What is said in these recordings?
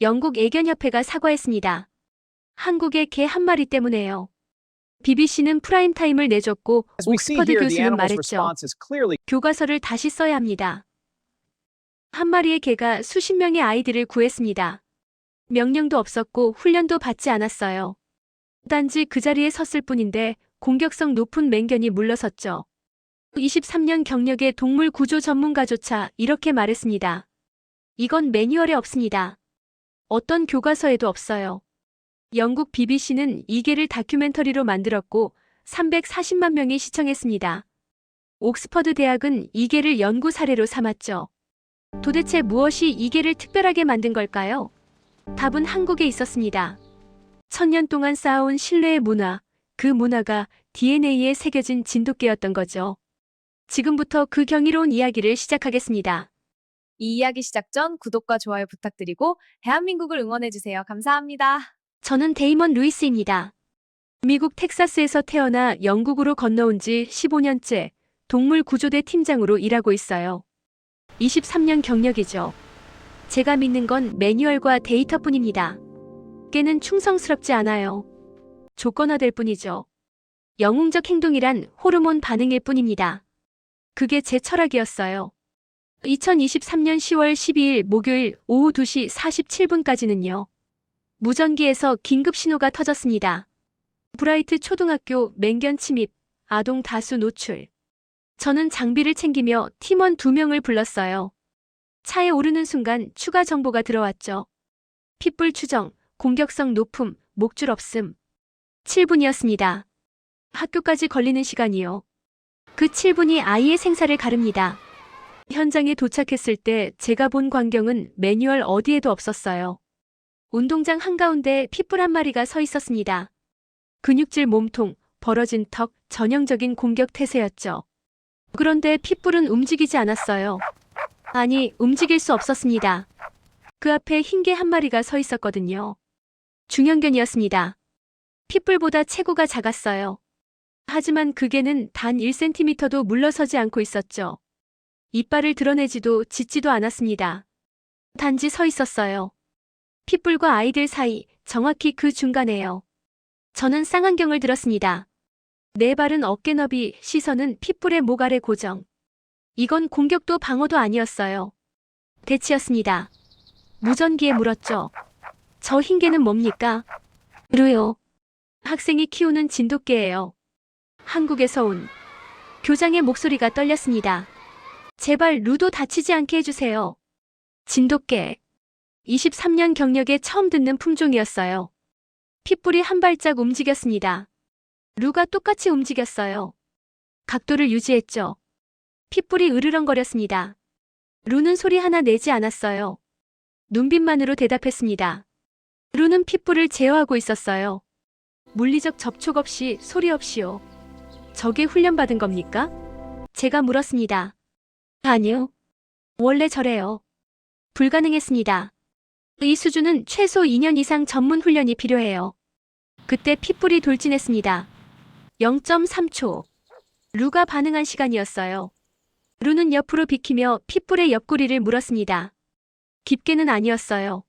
영국 애견협회가 사과했습니다. 한국의 개 한 마리 때문에요. BBC는 프라임타임을 내줬고 옥스퍼드 교수는 말했죠. 교과서를 다시 써야 합니다. 한 마리의 개가 수십 명의 아이들을 구했습니다. 명령도 없었고 훈련도 받지 않았어요. 단지 그 자리에 섰을 뿐인데 공격성 높은 맹견이 물러섰죠. 23년 경력의 동물 구조 전문가조차 이렇게 말했습니다. 이건 매뉴얼에 없습니다. 어떤 교과서에도 없어요. 영국 BBC는 이 개를 다큐멘터리로 만들었고 340만 명이 시청했습니다. 옥스퍼드 대학은 이 개를 연구 사례로 삼았죠. 도대체 무엇이 이 개를 특별하게 만든 걸까요? 답은 한국에 있었습니다. 천년 동안 쌓아온 신뢰의 문화, 그 문화가 DNA에 새겨진 진돗개였던 거죠. 지금부터 그 경이로운 이야기를 시작하겠습니다. 이 이야기 시작 전 구독과 좋아요 부탁드리고 대한민국을 응원해주세요. 감사합니다. 저는 데이먼 루이스입니다. 미국 텍사스에서 태어나 영국으로 건너온 지 15년째 동물 구조대 팀장으로 일하고 있어요. 23년 경력이죠. 제가 믿는 건 매뉴얼과 데이터뿐입니다. 깨는 충성스럽지 않아요. 조건화될 뿐이죠. 영웅적 행동이란 호르몬 반응일 뿐입니다. 그게 제 철학이었어요. 2023년 10월 12일 목요일 오후 2시 47분까지는요. 무전기에서 긴급 신호가 터졌습니다. 브라이트 초등학교 맹견 침입, 아동 다수 노출. 저는 장비를 챙기며 팀원 두 명을 불렀어요. 차에 오르는 순간 추가 정보가 들어왔죠. 핏불 추정, 공격성 높음, 목줄 없음. 7분이었습니다. 학교까지 걸리는 시간이요. 그 7분이 아이의 생사를 가릅니다. 현장에 도착했을 때 제가 본 광경은 매뉴얼 어디에도 없었어요. 운동장 한가운데 핏불 한 마리가 서 있었습니다. 근육질 몸통, 벌어진 턱, 전형적인 공격 태세였죠. 그런데 핏불은 움직이지 않았어요. 아니, 움직일 수 없었습니다. 그 앞에 흰 개 한 마리가 서 있었거든요. 중형견이었습니다. 핏불보다 체구가 작았어요. 하지만 그 개는 단 1cm도 물러서지 않고 있었죠. 이빨을 드러내지도 짖지도 않았습니다. 단지 서 있었어요. 핏불과 아이들 사이, 정확히 그 중간에요. 저는 쌍안경을 들었습니다. 네 발은 어깨 너비, 시선은 핏불의 목 아래 고정. 이건 공격도 방어도 아니었어요. 대치였습니다. 무전기에 물었죠. 저 흰개는 뭡니까? 루요. 학생이 키우는 진돗개예요. 한국에서 온 교장의 목소리가 떨렸습니다. 제발 루도 다치지 않게 해주세요. 진돗개. 23년 경력에 처음 듣는 품종이었어요. 핏불이 한 발짝 움직였습니다. 루가 똑같이 움직였어요. 각도를 유지했죠. 핏불이 으르렁거렸습니다. 루는 소리 하나 내지 않았어요. 눈빛만으로 대답했습니다. 루는 핏불을 제어하고 있었어요. 물리적 접촉 없이 소리 없이요. 저게 훈련받은 겁니까? 제가 물었습니다. 아니요. 원래 저래요. 불가능했습니다. 이 수준은 최소 2년 이상 전문 훈련이 필요해요. 그때 핏불이 돌진했습니다. 0.3초. 루가 반응한 시간이었어요. 루는 옆으로 비키며 핏불의 옆구리를 물었습니다. 깊게는 아니었어요.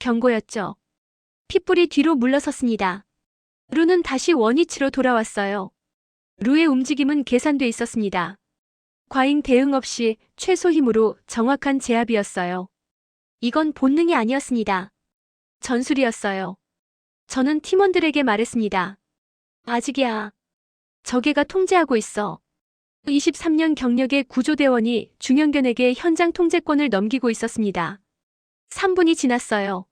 경고였죠. 핏불이 뒤로 물러섰습니다. 루는 다시 원위치로 돌아왔어요. 루의 움직임은 계산돼 있었습니다. 과잉 대응 없이 최소 힘으로 정확한 제압이었어요. 이건 본능이 아니었습니다. 전술이었어요. 저는 팀원들에게 말했습니다. 아직이야. 저개가 통제하고 있어. 23년 경력의 구조대원이 중형견에게 현장 통제권을 넘기고 있었습니다. 3분이 지났어요.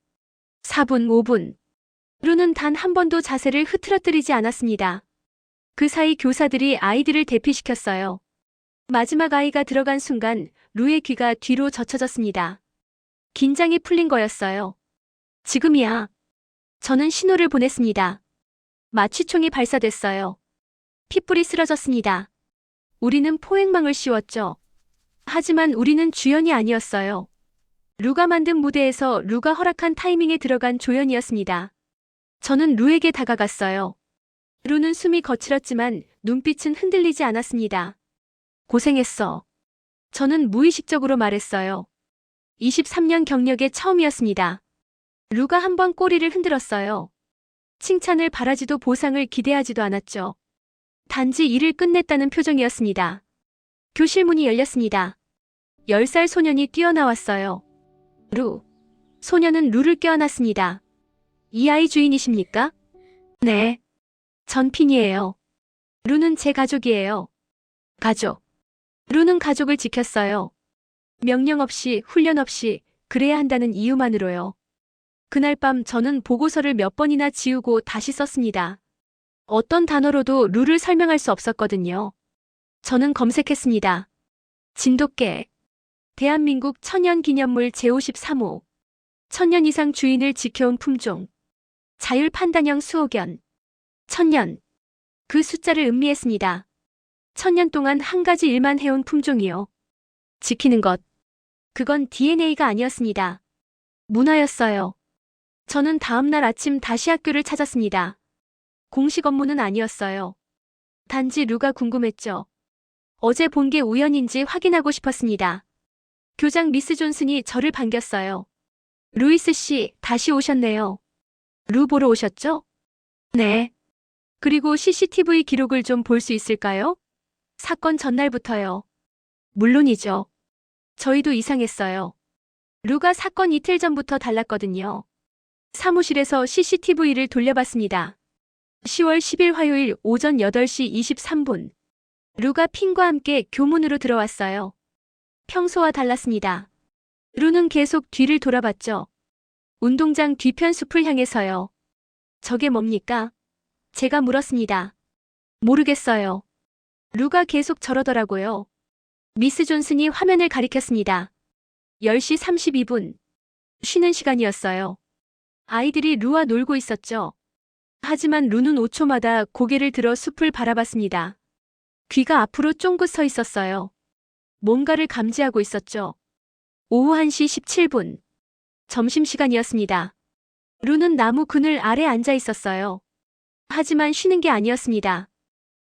4분, 5분. 루는 단 한 번도 자세를 흐트러뜨리지 않았습니다. 그 사이 교사들이 아이들을 대피시켰어요. 마지막 아이가 들어간 순간 루의 귀가 뒤로 젖혀졌습니다. 긴장이 풀린 거였어요. 지금이야. 저는 신호를 보냈습니다. 마취총이 발사됐어요. 핏불이 쓰러졌습니다. 우리는 포획망을 씌웠죠. 하지만 우리는 주연이 아니었어요. 루가 만든 무대에서 루가 허락한 타이밍에 들어간 조연이었습니다. 저는 루에게 다가갔어요. 루는 숨이 거칠었지만 눈빛은 흔들리지 않았습니다. 고생했어. 저는 무의식적으로 말했어요. 23년 경력의 처음이었습니다. 루가 한 번 꼬리를 흔들었어요. 칭찬을 바라지도 보상을 기대하지도 않았죠. 단지 일을 끝냈다는 표정이었습니다. 교실 문이 열렸습니다. 10살 소년이 뛰어나왔어요. 루. 소년은 루를 껴안았습니다. 이 아이 주인이십니까? 네. 전 핀이에요. 루는 제 가족이에요. 가족. 루는 가족을 지켰어요. 명령 없이, 훈련 없이, 그래야 한다는 이유만으로요. 그날 밤 저는 보고서를 몇 번이나 지우고 다시 썼습니다. 어떤 단어로도 룰을 설명할 수 없었거든요. 저는 검색했습니다. 진돗개. 대한민국 천연기념물 제53호. 천년 이상 주인을 지켜온 품종. 자율 판단형 수호견. 천년. 그 숫자를 음미했습니다. 천년 동안 한 가지 일만 해온 품종이요. 지키는 것. 그건 DNA가 아니었습니다. 문화였어요. 저는 다음날 아침 다시 학교를 찾았습니다. 공식 업무는 아니었어요. 단지 루가 궁금했죠. 어제 본 게 우연인지 확인하고 싶었습니다. 교장 미스 존슨이 저를 반겼어요. 루이스 씨, 다시 오셨네요. 루 보러 오셨죠? 네. 그리고 CCTV 기록을 좀 볼 수 있을까요? 사건 전날부터요. 물론이죠. 저희도 이상했어요. 루가 사건 이틀 전부터 달랐거든요. 사무실에서 CCTV를 돌려봤습니다. 10월 10일 화요일 오전 8시 23분. 루가 핀과 함께 교문으로 들어왔어요. 평소와 달랐습니다. 루는 계속 뒤를 돌아봤죠. 운동장 뒤편 숲을 향해서요. 저게 뭡니까? 제가 물었습니다. 모르겠어요. 루가 계속 저러더라고요. 미스 존슨이 화면을 가리켰습니다. 10시 32분. 쉬는 시간이었어요. 아이들이 루와 놀고 있었죠. 하지만 루는 5초마다 고개를 들어 숲을 바라봤습니다. 귀가 앞으로 쫑긋 서 있었어요. 뭔가를 감지하고 있었죠. 오후 1시 17분. 점심시간이었습니다. 루는 나무 그늘 아래 앉아 있었어요. 하지만 쉬는 게 아니었습니다.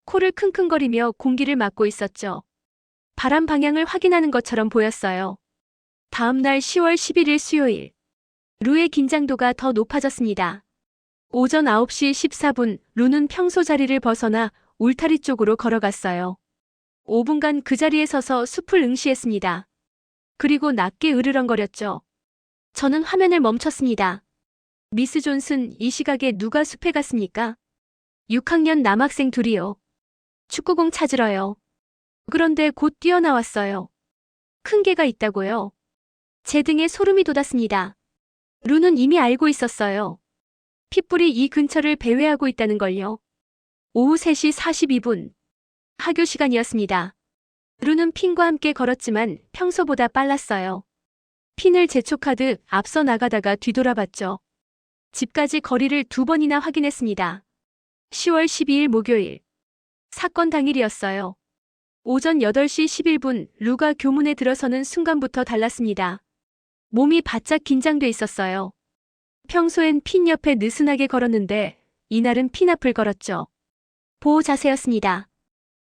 코를 킁킁거리며 공기를 막고 있었죠. 바람 방향을 확인하는 것처럼 보였어요. 다음 날 10월 11일 수요일. 루의 긴장도가 더 높아졌습니다. 오전 9시 14분, 루는 평소 자리를 벗어나 울타리 쪽으로 걸어갔어요. 5분간 그 자리에 서서 숲을 응시했습니다. 그리고 낮게 으르렁거렸죠. 저는 화면을 멈췄습니다. 미스 존슨, 이 시각에 누가 숲에 갔습니까? 6학년 남학생 둘이요. 축구공 찾으러요. 그런데 곧 뛰어나왔어요. 큰 개가 있다고요. 제 등에 소름이 돋았습니다. 루는 이미 알고 있었어요. 핏불이 이 근처를 배회하고 있다는 걸요. 오후 3시 42분. 학교 시간이었습니다. 루는 핀과 함께 걸었지만 평소보다 빨랐어요. 핀을 재촉하듯 앞서 나가다가 뒤돌아봤죠. 집까지 거리를 두 번이나 확인했습니다. 10월 12일 목요일. 사건 당일이었어요. 오전 8시 11분 루가 교문에 들어서는 순간부터 달랐습니다. 몸이 바짝 긴장돼 있었어요. 평소엔 핀 옆에 느슨하게 걸었는데 이날은 핀 앞을 걸었죠. 보호 자세였습니다.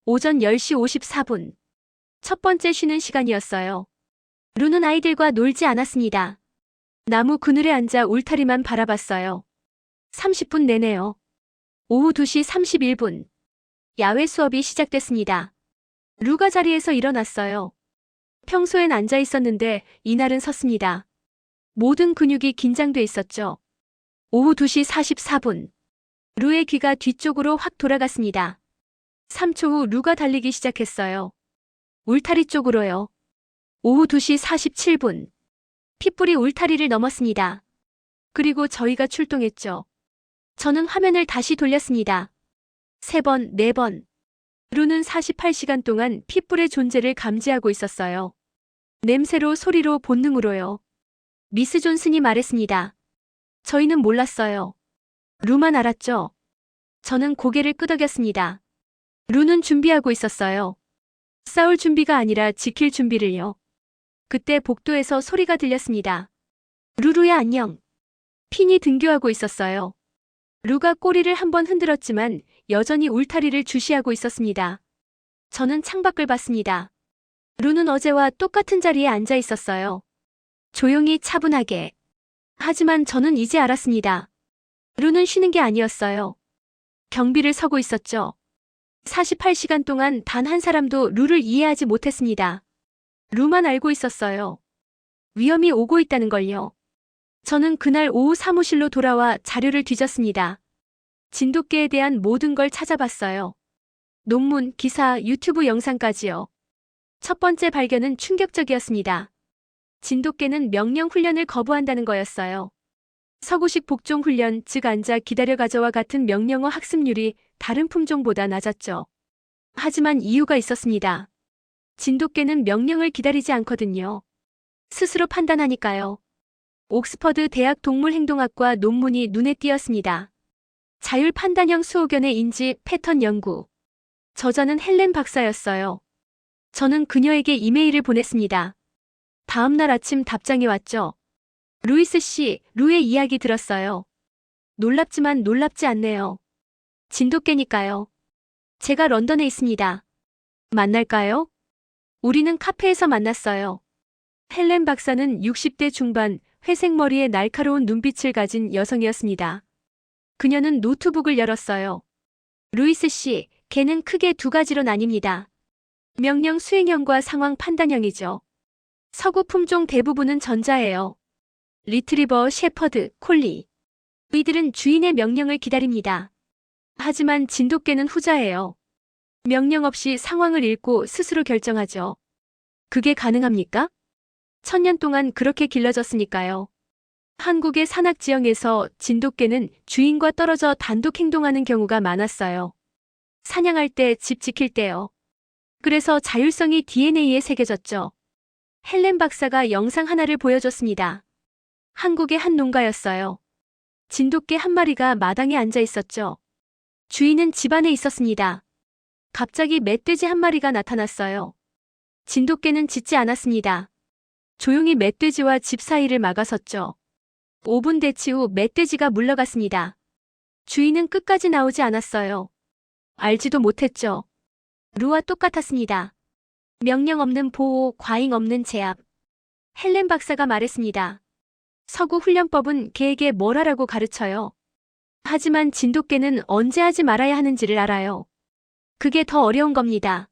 오전 10시 54분. 첫 번째 쉬는 시간이었어요. 루는 아이들과 놀지 않았습니다. 나무 그늘에 앉아 울타리만 바라봤어요. 30분 내내요. 오후 2시 31분. 야외 수업이 시작됐습니다. 루가 자리에서 일어났어요. 평소엔 앉아 있었는데 이날은 섰습니다. 모든 근육이 긴장돼 있었죠. 오후 2시 44분. 루의 귀가 뒤쪽으로 확 돌아갔습니다. 3초 후 루가 달리기 시작했어요. 울타리 쪽으로요. 오후 2시 47분. 핏불이 울타리를 넘었습니다. 그리고 저희가 출동했죠. 저는 화면을 다시 돌렸습니다. 세 번, 네 번. 루는 48시간 동안 핏불의 존재를 감지하고 있었어요. 냄새로 소리로 본능으로요. 미스 존슨이 말했습니다. 저희는 몰랐어요. 루만 알았죠. 저는 고개를 끄덕였습니다. 루는 준비하고 있었어요. 싸울 준비가 아니라 지킬 준비를요. 그때 복도에서 소리가 들렸습니다. 루루야 안녕. 핀이 등교하고 있었어요. 루가 꼬리를 한번 흔들었지만 여전히 울타리를 주시하고 있었습니다. 저는 창밖을 봤습니다. 루는 어제와 똑같은 자리에 앉아 있었어요. 조용히 차분하게. 하지만 저는 이제 알았습니다. 루는 쉬는 게 아니었어요. 경비를 서고 있었죠. 48시간 동안 단 한 사람도 루를 이해하지 못했습니다. 루만 알고 있었어요. 위험이 오고 있다는 걸요. 저는 그날 오후 사무실로 돌아와 자료를 뒤졌습니다. 진돗개에 대한 모든 걸 찾아봤어요. 논문, 기사, 유튜브 영상까지요. 첫 번째 발견은 충격적이었습니다. 진돗개는 명령 훈련을 거부한다는 거였어요. 서구식 복종 훈련, 즉 앉아 기다려 가져와 같은 명령어 학습률이 다른 품종보다 낮았죠. 하지만 이유가 있었습니다. 진돗개는 명령을 기다리지 않거든요. 스스로 판단하니까요. 옥스퍼드 대학 동물행동학과 논문이 눈에 띄었습니다. 자율 판단형 수호견의 인지 패턴 연구. 저자는 헬렌 박사였어요. 저는 그녀에게 이메일을 보냈습니다. 다음 날 아침 답장이 왔죠. 루이스 씨, 루의 이야기 들었어요. 놀랍지만 놀랍지 않네요. 진돗개니까요. 제가 런던에 있습니다. 만날까요? 우리는 카페에서 만났어요. 헬렌 박사는 60대 중반 회색 머리에 날카로운 눈빛을 가진 여성이었습니다. 그녀는 노트북을 열었어요. 루이스 씨, 개는 크게 두 가지로 나뉩니다. 명령 수행형과 상황 판단형이죠. 서구 품종 대부분은 전자예요. 리트리버, 셰퍼드, 콜리. 이들은 주인의 명령을 기다립니다. 하지만 진돗개는 후자예요. 명령 없이 상황을 읽고 스스로 결정하죠. 그게 가능합니까? 천년 동안 그렇게 길러졌으니까요. 한국의 산악 지형에서 진돗개는 주인과 떨어져 단독 행동하는 경우가 많았어요. 사냥할 때, 집 지킬 때요. 그래서 자율성이 DNA에 새겨졌죠. 헬렌 박사가 영상 하나를 보여줬습니다. 한국의 한 농가였어요. 진돗개 한 마리가 마당에 앉아 있었죠. 주인은 집 안에 있었습니다. 갑자기 멧돼지 한 마리가 나타났어요. 진돗개는 짖지 않았습니다. 조용히 멧돼지와 집 사이를 막아섰죠. 5분 대치 후 멧돼지가 물러갔습니다. 주인은 끝까지 나오지 않았어요. 알지도 못했죠. 루와 똑같았습니다. 명령 없는 보호, 과잉 없는 제압. 헬렌 박사가 말했습니다. 서구 훈련법은 개에게 뭘 하라고 가르쳐요. 하지만 진돗개는 언제 하지 말아야 하는지를 알아요. 그게 더 어려운 겁니다.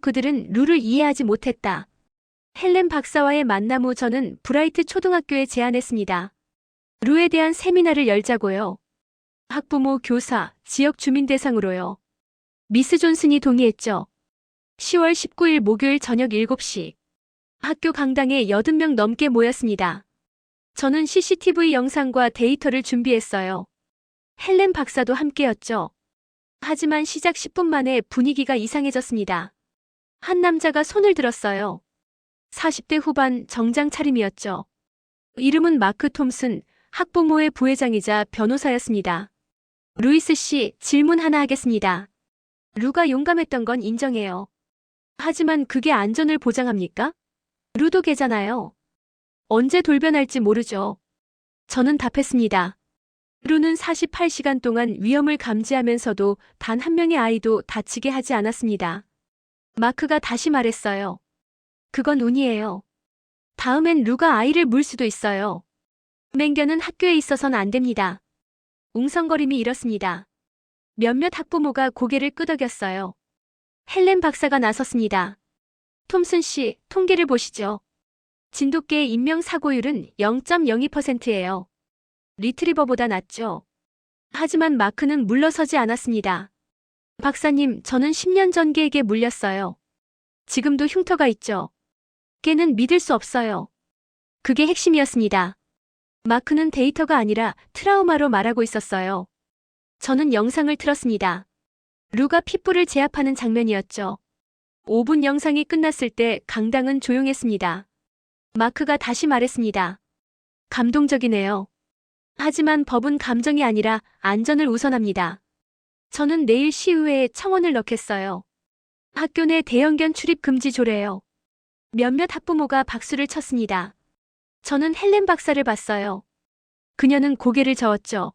그들은 룰을 이해하지 못했다. 헬렌 박사와의 만남 후 저는 브라이트 초등학교에 제안했습니다. 루에 대한 세미나를 열자고요. 학부모, 교사, 지역 주민 대상으로요. 미스 존슨이 동의했죠. 10월 19일 목요일 저녁 7시. 학교 강당에 80명 넘게 모였습니다. 저는 CCTV 영상과 데이터를 준비했어요. 헬렌 박사도 함께였죠. 하지만 시작 10분 만에 분위기가 이상해졌습니다. 한 남자가 손을 들었어요. 40대 후반 정장 차림이었죠. 이름은 마크 톰슨, 학부모의 부회장이자 변호사였습니다. 루이스 씨, 질문 하나 하겠습니다. 루가 용감했던 건 인정해요. 하지만 그게 안전을 보장합니까? 루도 개잖아요. 언제 돌변할지 모르죠. 저는 답했습니다. 루는 48시간 동안 위험을 감지하면서도 단 한 명의 아이도 다치게 하지 않았습니다. 마크가 다시 말했어요. 그건 운이에요. 다음엔 루가 아이를 물 수도 있어요. 맹견은 학교에 있어선 안 됩니다. 웅성거림이 이렇습니다. 몇몇 학부모가 고개를 끄덕였어요. 헬렌 박사가 나섰습니다. 톰슨 씨, 통계를 보시죠. 진돗개의 인명 사고율은 0.02%예요. 리트리버보다 낮죠. 하지만 마크는 물러서지 않았습니다. 박사님, 저는 10년 전 개에게 물렸어요. 지금도 흉터가 있죠. 개는 믿을 수 없어요. 그게 핵심이었습니다. 마크는 데이터가 아니라 트라우마로 말하고 있었어요. 저는 영상을 틀었습니다. 루가 핏불을 제압하는 장면이었죠. 5분 영상이 끝났을 때 강당은 조용했습니다. 마크가 다시 말했습니다. 감동적이네요. 하지만 법은 감정이 아니라 안전을 우선합니다. 저는 내일 시의회에 청원을 넣겠어요. 학교 내 대형견 출입 금지 조례요. 몇몇 학부모가 박수를 쳤습니다. 저는 헬렌 박사를 봤어요. 그녀는 고개를 저었죠.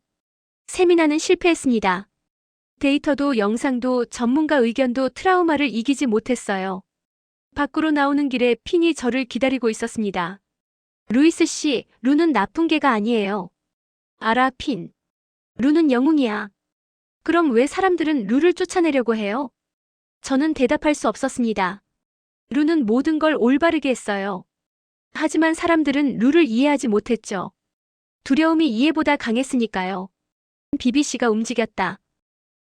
세미나는 실패했습니다. 데이터도 영상도 전문가 의견도 트라우마를 이기지 못했어요. 밖으로 나오는 길에 핀이 저를 기다리고 있었습니다. 루이스 씨, 루는 나쁜 개가 아니에요. 알아, 핀. 루는 영웅이야. 그럼 왜 사람들은 루를 쫓아내려고 해요? 저는 대답할 수 없었습니다. 루는 모든 걸 올바르게 했어요. 하지만 사람들은 루를 이해하지 못했죠. 두려움이 이해보다 강했으니까요. BBC가 움직였다.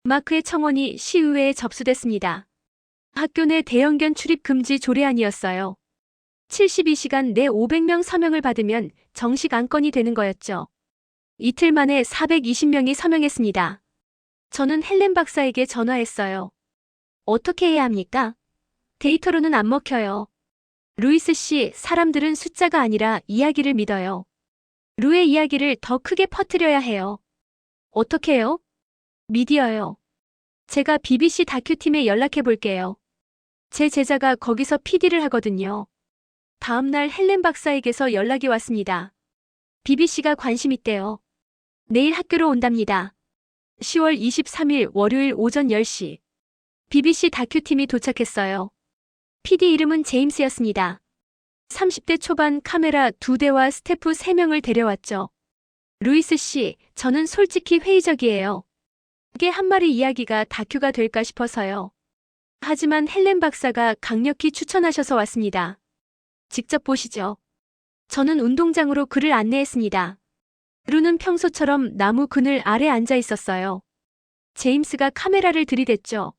마크의 청원이 시의회에 접수됐습니다. 학교 내 대형견 출입 금지 조례안이었어요. 72시간 내 500명 서명을 받으면 정식 안건이 되는 거였죠. 이틀 만에 420명이 서명했습니다. 저는 헬렌 박사에게 전화했어요. 어떻게 해야 합니까? 데이터로는 안 먹혀요. 루이스 씨, 사람들은 숫자가 아니라 이야기를 믿어요. 루의 이야기를 더 크게 퍼뜨려야 해요. 어떻게 해요? 미디어요. 제가 BBC 다큐팀에 연락해 볼게요. 제 제자가 거기서 PD를 하거든요. 다음날 헬렌 박사에게서 연락이 왔습니다. BBC가 관심 있대요. 내일 학교로 온답니다. 10월 23일 월요일 오전 10시. BBC 다큐팀이 도착했어요. PD 이름은 제임스였습니다. 30대 초반 카메라 두 대와 스태프 3명을 데려왔죠. 루이스 씨, 저는 솔직히 회의적이에요. 이게 한 마리 이야기가 다큐가 될까 싶어서요. 하지만 헬렌 박사가 강력히 추천하셔서 왔습니다. 직접 보시죠. 저는 운동장으로 그를 안내했습니다. 루는 평소처럼 나무 그늘 아래 앉아 있었어요. 제임스가 카메라를 들이댔죠.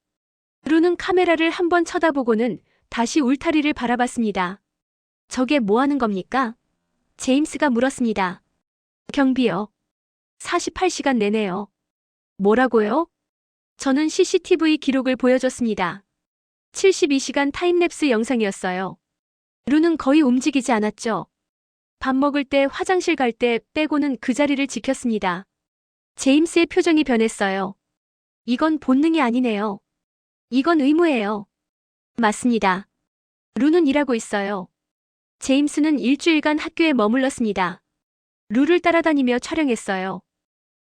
루는 카메라를 한번 쳐다보고는 다시 울타리를 바라봤습니다. 저게 뭐 하는 겁니까? 제임스가 물었습니다. 경비요. 48시간 내내요. 뭐라고요? 저는 CCTV 기록을 보여줬습니다. 72시간 타임랩스 영상이었어요. 루는 거의 움직이지 않았죠. 밥 먹을 때 화장실 갈 때 빼고는 그 자리를 지켰습니다. 제임스의 표정이 변했어요. 이건 본능이 아니네요. 이건 의무예요. 맞습니다. 루는 일하고 있어요. 제임스는 일주일간 학교에 머물렀습니다. 루를 따라다니며 촬영했어요.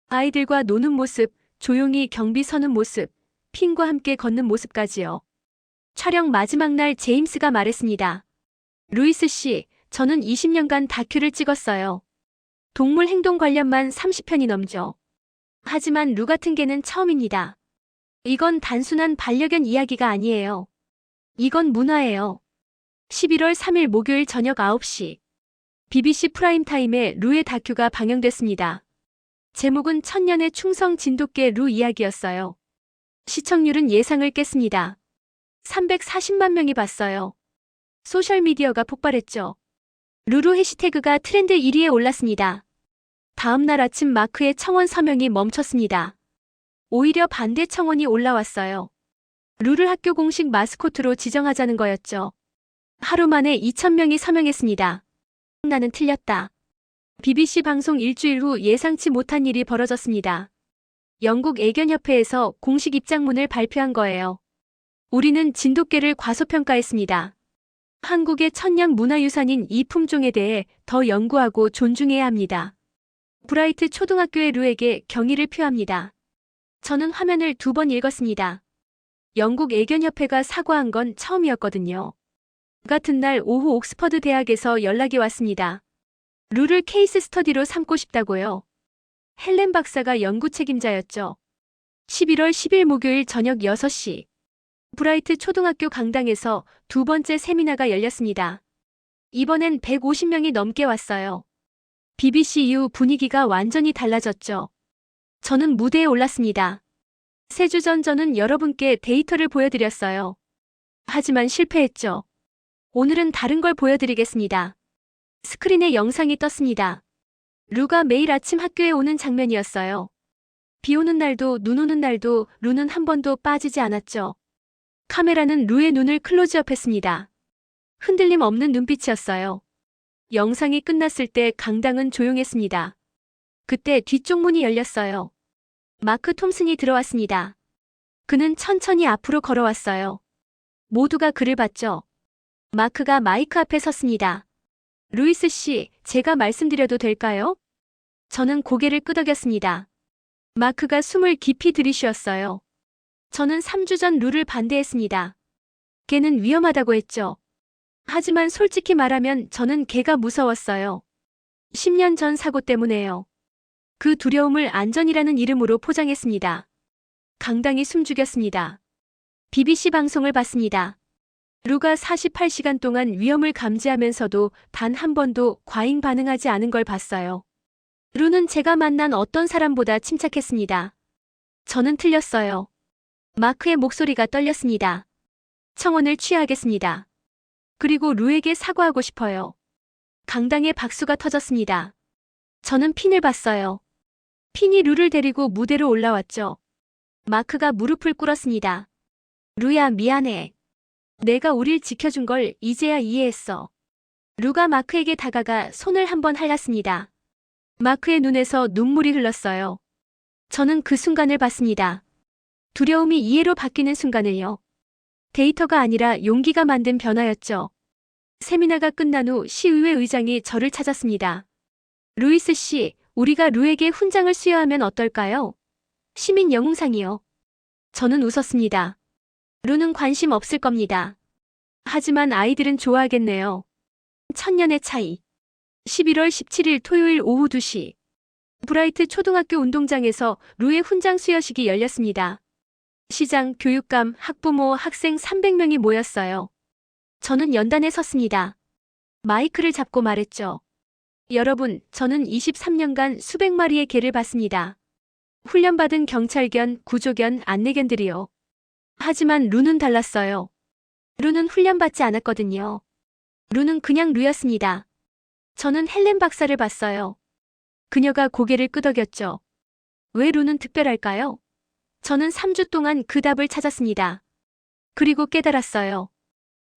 아이들과 노는 모습, 조용히 경비 서는 모습, 핀과 함께 걷는 모습까지요. 촬영 마지막 날 제임스가 말했습니다. 루이스 씨, 저는 20년간 다큐를 찍었어요. 동물 행동 관련만 30편이 넘죠. 하지만 루 같은 개는 처음입니다. 이건 단순한 반려견 이야기가 아니에요. 이건 문화예요. 11월 3일 목요일 저녁 9시. BBC 프라임타임에 루의 다큐가 방영됐습니다. 제목은 천년의 충성 진돗개 루 이야기였어요. 시청률은 예상을 깼습니다. 340만 명이 봤어요. 소셜미디어가 폭발했죠. 루루 해시태그가 트렌드 1위에 올랐습니다. 다음 날 아침 마크의 청원 서명이 멈췄습니다. 오히려 반대 청원이 올라왔어요. 루를 학교 공식 마스코트로 지정하자는 거였죠. 하루 만에 2,000명이 서명했습니다. 나는 틀렸다. BBC 방송 일주일 후 예상치 못한 일이 벌어졌습니다. 영국 애견협회에서 공식 입장문을 발표한 거예요. 우리는 진돗개를 과소평가했습니다. 한국의 천년 문화유산인 이 품종에 대해 더 연구하고 존중해야 합니다. 브라이트 초등학교의 루에게 경의를 표합니다. 저는 화면을 두 번 읽었습니다. 영국 애견협회가 사과한 건 처음이었거든요. 같은 날 오후 옥스퍼드 대학에서 연락이 왔습니다. 루를 케이스 스터디로 삼고 싶다고요. 헬렌 박사가 연구 책임자였죠. 11월 10일 목요일 저녁 6시. 브라이트 초등학교 강당에서 두 번째 세미나가 열렸습니다. 이번엔 150명이 넘게 왔어요. BBC 이후 분위기가 완전히 달라졌죠. 저는 무대에 올랐습니다. 세 주 전 저는 여러분께 데이터를 보여드렸어요. 하지만 실패했죠. 오늘은 다른 걸 보여드리겠습니다. 스크린에 영상이 떴습니다. 루가 매일 아침 학교에 오는 장면이었어요. 비 오는 날도 눈 오는 날도 루는 한 번도 빠지지 않았죠. 카메라는 루의 눈을 클로즈업했습니다. 흔들림 없는 눈빛이었어요. 영상이 끝났을 때 강당은 조용했습니다. 그때 뒤쪽 문이 열렸어요. 마크 톰슨이 들어왔습니다. 그는 천천히 앞으로 걸어왔어요. 모두가 그를 봤죠. 마크가 마이크 앞에 섰습니다. 루이스 씨, 제가 말씀드려도 될까요? 저는 고개를 끄덕였습니다. 마크가 숨을 깊이 들이쉬었어요. 저는 3주 전 룰을 반대했습니다. 개는 위험하다고 했죠. 하지만 솔직히 말하면 저는 개가 무서웠어요. 10년 전 사고 때문에요. 그 두려움을 안전이라는 이름으로 포장했습니다. 강당이 숨죽였습니다. BBC 방송을 봤습니다. 루가 48시간 동안 위험을 감지하면서도 단 한 번도 과잉 반응하지 않은 걸 봤어요. 루는 제가 만난 어떤 사람보다 침착했습니다. 저는 틀렸어요. 마크의 목소리가 떨렸습니다. 청원을 취하겠습니다. 그리고 루에게 사과하고 싶어요. 강당의 박수가 터졌습니다. 저는 핀을 봤어요. 핀이 루를 데리고 무대로 올라왔죠. 마크가 무릎을 꿇었습니다. 루야, 미안해. 내가 우릴 지켜준 걸 이제야 이해했어. 루가 마크에게 다가가 손을 한번 할랐습니다. 마크의 눈에서 눈물이 흘렀어요. 저는 그 순간을 봤습니다. 두려움이 이해로 바뀌는 순간을요. 데이터가 아니라 용기가 만든 변화였죠. 세미나가 끝난 후 시의회 의장이 저를 찾았습니다. 루이스 씨, 우리가 루에게 훈장을 수여하면 어떨까요? 시민 영웅상이요. 저는 웃었습니다. 루는 관심 없을 겁니다. 하지만 아이들은 좋아하겠네요. 천년의 차이. 11월 17일 토요일 오후 2시. 브라이트 초등학교 운동장에서 루의 훈장 수여식이 열렸습니다. 시장, 교육감, 학부모, 학생 300명이 모였어요. 저는 연단에 섰습니다. 마이크를 잡고 말했죠. 여러분, 저는 23년간 수백 마리의 개를 봤습니다. 훈련받은 경찰견, 구조견, 안내견들이요. 하지만 루는 달랐어요. 루는 훈련받지 않았거든요. 루는 그냥 루였습니다. 저는 헬렌 박사를 봤어요. 그녀가 고개를 끄덕였죠. 왜 루는 특별할까요? 저는 3주 동안 그 답을 찾았습니다. 그리고 깨달았어요.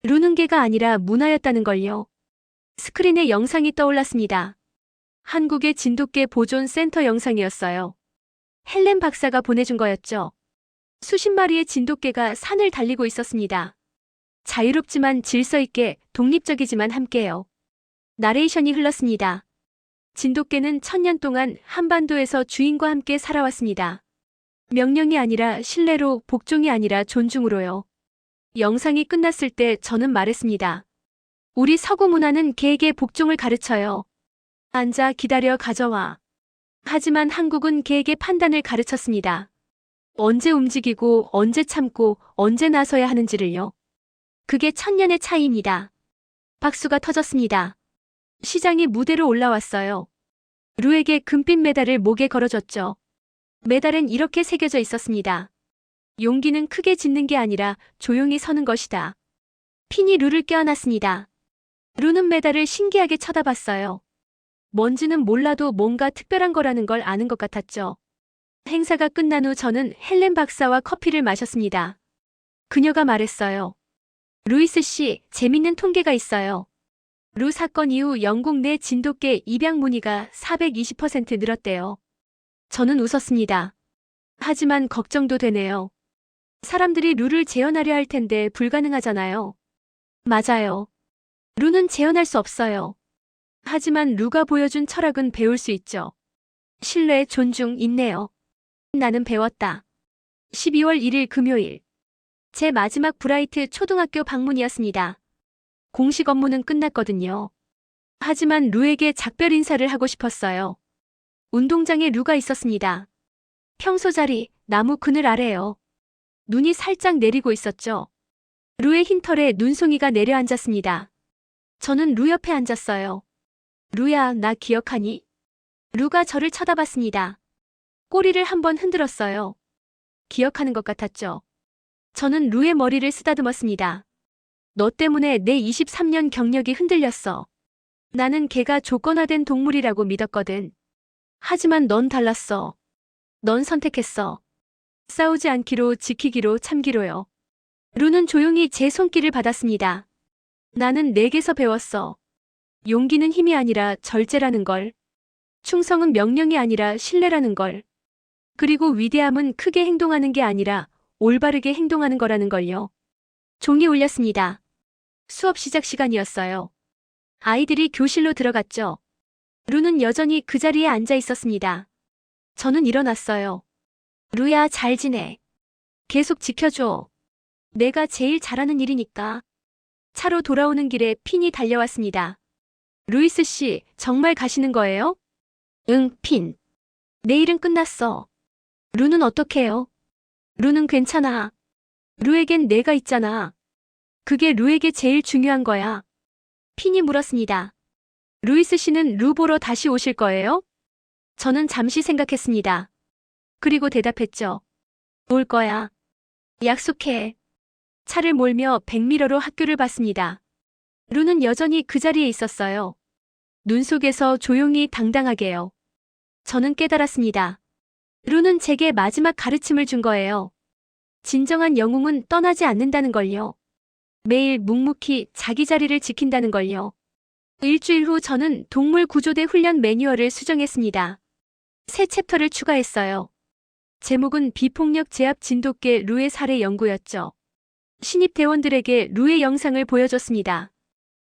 루는 개가 아니라 문화였다는 걸요. 스크린에 영상이 떠올랐습니다. 한국의 진돗개 보존 센터 영상이었어요. 헬렌 박사가 보내준 거였죠. 수십 마리의 진돗개가 산을 달리고 있었습니다. 자유롭지만 질서 있게 독립적이지만 함께요. 나레이션이 흘렀습니다. 진돗개는 천년 동안 한반도에서 주인과 함께 살아왔습니다. 명령이 아니라 신뢰로, 복종이 아니라 존중으로요. 영상이 끝났을 때 저는 말했습니다. 우리 서구 문화는 개에게 복종을 가르쳐요. 앉아 기다려 가져와. 하지만 한국은 개에게 판단을 가르쳤습니다. 언제 움직이고 언제 참고 언제 나서야 하는지를요. 그게 천년의 차이입니다. 박수가 터졌습니다. 시장이 무대로 올라왔어요. 루에게 금빛 메달을 목에 걸어줬죠. 메달엔 이렇게 새겨져 있었습니다. 용기는 크게 짖는 게 아니라 조용히 서는 것이다. 핀이 루를 껴안았습니다. 루는 메달을 신기하게 쳐다봤어요. 뭔지는 몰라도 뭔가 특별한 거라는 걸 아는 것 같았죠. 행사가 끝난 후 저는 헬렌 박사와 커피를 마셨습니다. 그녀가 말했어요. 루이스 씨, 재밌는 통계가 있어요. 루 사건 이후 영국 내 진돗개 입양 문의가 420% 늘었대요. 저는 웃었습니다. 하지만 걱정도 되네요. 사람들이 루를 재현하려 할 텐데 불가능하잖아요. 맞아요. 루는 재현할 수 없어요. 하지만 루가 보여준 철학은 배울 수 있죠. 신뢰, 존중, 인내요. 나는 배웠다. 12월 1일 금요일. 제 마지막 브라이트 초등학교 방문이었습니다. 공식 업무는 끝났거든요. 하지만 루에게 작별 인사를 하고 싶었어요. 운동장에 루가 있었습니다. 평소 자리, 나무 그늘 아래요. 눈이 살짝 내리고 있었죠. 루의 흰 털에 눈송이가 내려앉았습니다. 저는 루 옆에 앉았어요. 루야, 나 기억하니? 루가 저를 쳐다봤습니다. 꼬리를 한번 흔들었어요. 기억하는 것 같았죠. 저는 루의 머리를 쓰다듬었습니다. 너 때문에 내 23년 경력이 흔들렸어. 나는 개가 조건화된 동물이라고 믿었거든. 하지만 넌 달랐어. 넌 선택했어. 싸우지 않기로 지키기로 참기로요. 루는 조용히 제 손길을 받았습니다. 나는 내게서 배웠어. 용기는 힘이 아니라 절제라는 걸. 충성은 명령이 아니라 신뢰라는 걸. 그리고 위대함은 크게 행동하는 게 아니라 올바르게 행동하는 거라는 걸요. 종이 울렸습니다. 수업 시작 시간이었어요. 아이들이 교실로 들어갔죠. 루는 여전히 그 자리에 앉아 있었습니다. 저는 일어났어요. 루야, 잘 지내. 계속 지켜줘. 내가 제일 잘하는 일이니까. 차로 돌아오는 길에 핀이 달려왔습니다. 루이스 씨, 정말 가시는 거예요? 응, 핀. 내일은 끝났어. 루는 어떡해요? 루는 괜찮아. 루에겐 내가 있잖아. 그게 루에게 제일 중요한 거야. 핀이 물었습니다. 루이스 씨는 루 보러 다시 오실 거예요? 저는 잠시 생각했습니다. 그리고 대답했죠. 올 거야. 약속해. 차를 몰며 백미러로 학교를 봤습니다. 루는 여전히 그 자리에 있었어요. 눈 속에서 조용히 당당하게요. 저는 깨달았습니다. 루는 제게 마지막 가르침을 준 거예요. 진정한 영웅은 떠나지 않는다는 걸요. 매일 묵묵히 자기 자리를 지킨다는 걸요. 일주일 후 저는 동물 구조대 훈련 매뉴얼을 수정했습니다. 새 챕터를 추가했어요. 제목은 비폭력 제압 진돗개 루의 살해 연구였죠. 신입 대원들에게 루의 영상을 보여줬습니다.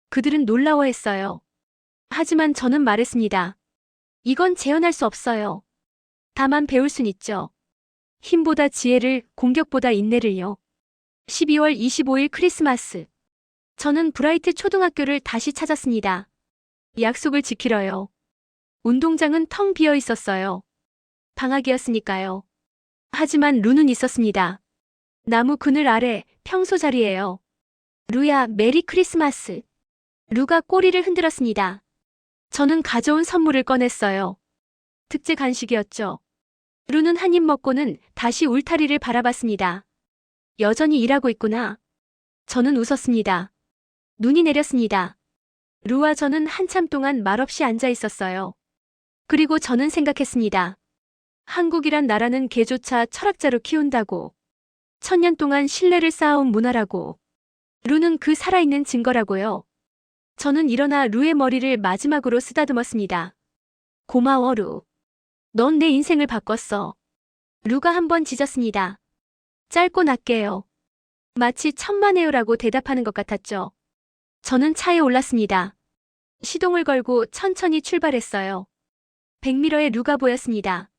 그들은 놀라워했어요. 하지만 저는 말했습니다. 이건 재현할 수 없어요. 다만 배울 순 있죠. 힘보다 지혜를, 공격보다 인내를요. 12월 25일 크리스마스. 저는 브라이트 초등학교를 다시 찾았습니다. 약속을 지키러요. 운동장은 텅 비어 있었어요. 방학이었으니까요. 하지만 루는 있었습니다. 나무 그늘 아래 평소 자리에요. 루야, 메리 크리스마스. 루가 꼬리를 흔들었습니다. 저는 가져온 선물을 꺼냈어요. 특제 간식이었죠. 루는 한 입 먹고는 다시 울타리를 바라봤습니다. 여전히 일하고 있구나. 저는 웃었습니다. 눈이 내렸습니다. 루와 저는 한참 동안 말없이 앉아 있었어요. 그리고 저는 생각했습니다. 한국이란 나라는 개조차 철학자로 키운다고. 천년 동안 신뢰를 쌓아온 문화라고. 루는 그 살아있는 증거라고요. 저는 일어나 루의 머리를 마지막으로 쓰다듬었습니다. 고마워, 루. 넌 내 인생을 바꿨어. 루가 한 번 짖었습니다. 짧고 낮게요. 마치 천만에요라고 대답하는 것 같았죠. 저는 차에 올랐습니다. 시동을 걸고 천천히 출발했어요. 백미러에 루가 보였습니다.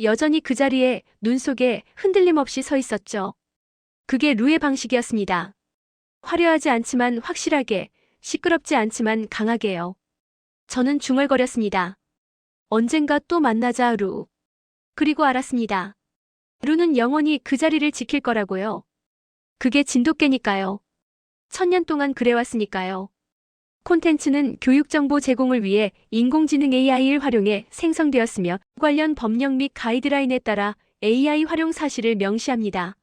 여전히 그 자리에 눈 속에 흔들림 없이 서 있었죠. 그게 루의 방식이었습니다. 화려하지 않지만 확실하게, 시끄럽지 않지만 강하게요. 저는 중얼거렸습니다. 언젠가 또 만나자, 루. 그리고 알았습니다. 루는 영원히 그 자리를 지킬 거라고요. 그게 진돗개니까요. 천년 동안 그래왔으니까요. 콘텐츠는 교육정보 제공을 위해 인공지능 AI를 활용해 생성되었으며 관련 법령 및 가이드라인에 따라 AI 활용 사실을 명시합니다.